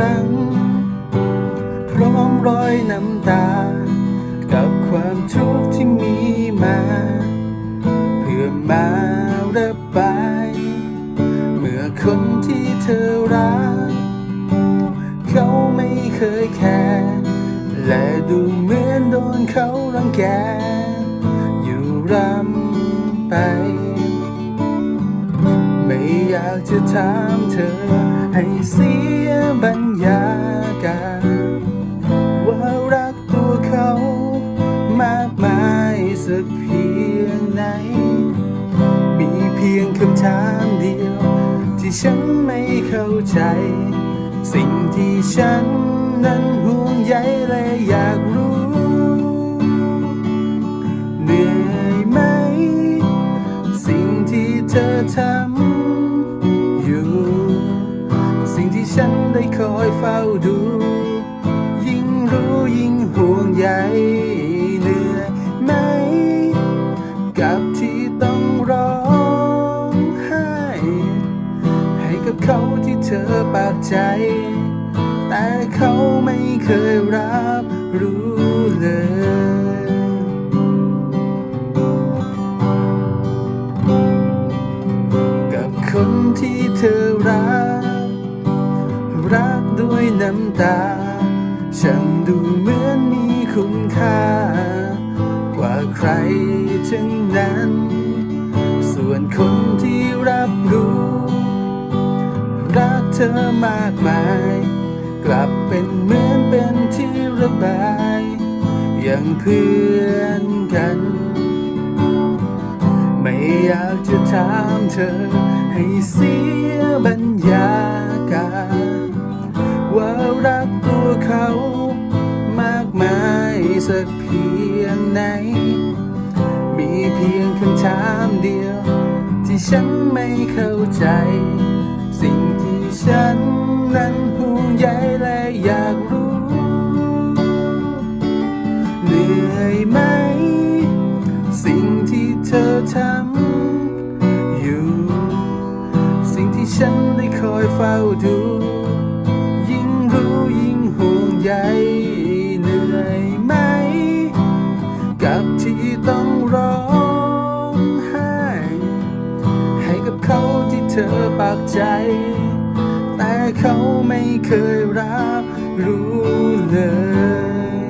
รั้ง พร้อมร้อยน้ำตา กับความทุกข์ที่มีมา เพื่อมาระบาย เมื่อคนที่เธอรัก เขาไม่เคยแคร์และดูเหมือนโดนเขารังแก อยากจะถามเธอ ให้เสียบรรยากาศว่ารักตัวเขามากมายสักเพียงไหน มีเพียงคำถามเดียว ที่ฉันไม่เข้าใจ สิ่งที่ฉันนั้นห่วงใยและอยากรู้เหนื่อยไหม สิ่งที่เธอทำ ฉันได้คอยเฝ้าดู ยิ่งรู้ยิ่งห่วงใยเหนื่อยไหม กับที่ต้องร้องไห้ ให้กับเขาที่เธอปากใจ แต่เขาไม่เคยรับรู้เลย รักด้วยน้ำตา ช่างดูเหมือนมีคุณค่า กว่าใครทั้งนั้น ส่วนคนที่รับรู้ รักเธอมากมาย กลับเป็นเหมือนเป็นที่ระบาย อย่างเพื่อนกัน ไม่อยากจะถามเธอให้เสียบรรยากาศ ว่ารักตัวเขา มากมายสักเพียงไหน มีเพียงคำถามเดียว ที่ฉันไม่เข้าใจ สิ่งที่ฉันนั้นห่วงใยและอยากรู้ เหนื่อยไหม สิ่งที่เธอทำอยู่ สิ่งที่ฉันได้คอยเฝ้าดู เขาที่เธอปากใจ แต่เขาไม่เคยรับรู้เลย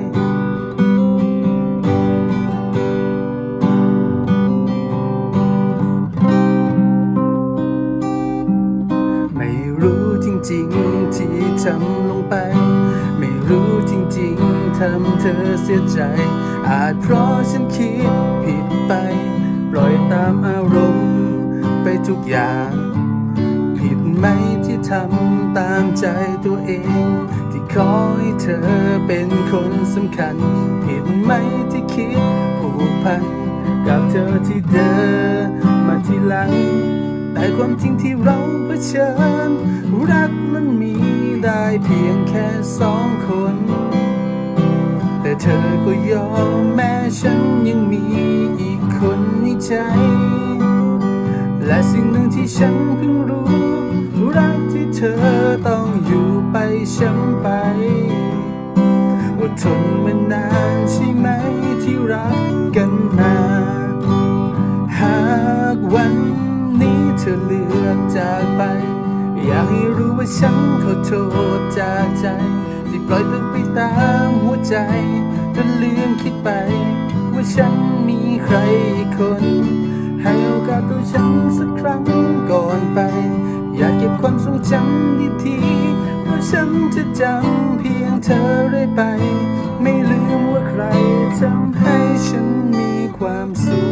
ไม่รู้จริงๆที่ทำลงไป ไม่รู้จริงๆทำเธอเสียใจ อาจเพราะฉันคิด ทุกอย่าง ผิดไหมที่ทำตามใจตัวเอง ที่ขอให้เธอเป็นคนสำคัญ ผิดไหมที่คิดผูกพัน กับเธอที่เดินมาทีหลัง แต่ความจริงที่เราเผชิญ รักนั้นมีได้เพียงแค่สองคนแต่เธอก็ยอมแม้ฉันยังมีอีกคนในใจ และสิ่งหนึ่งที่ฉันเพิ่งรู้ รักที่เธอต้องอยู่ไปช้ำไปอดทนมานานใช่ไหมที่รักกันมา หากวันนี้เธอเลือกจากไป อยากให้รู้ว่าฉันขอโทษจากใจ ที่ปล่อยเธอไปตามหัวใจจนลืมคิดไป ว่าฉันมีใครอีกคน จำดีๆเพราะฉันจะจำเพียงเธอเรื่อยไป ไม่ลืมว่าใครทำให้ฉันมีความสุข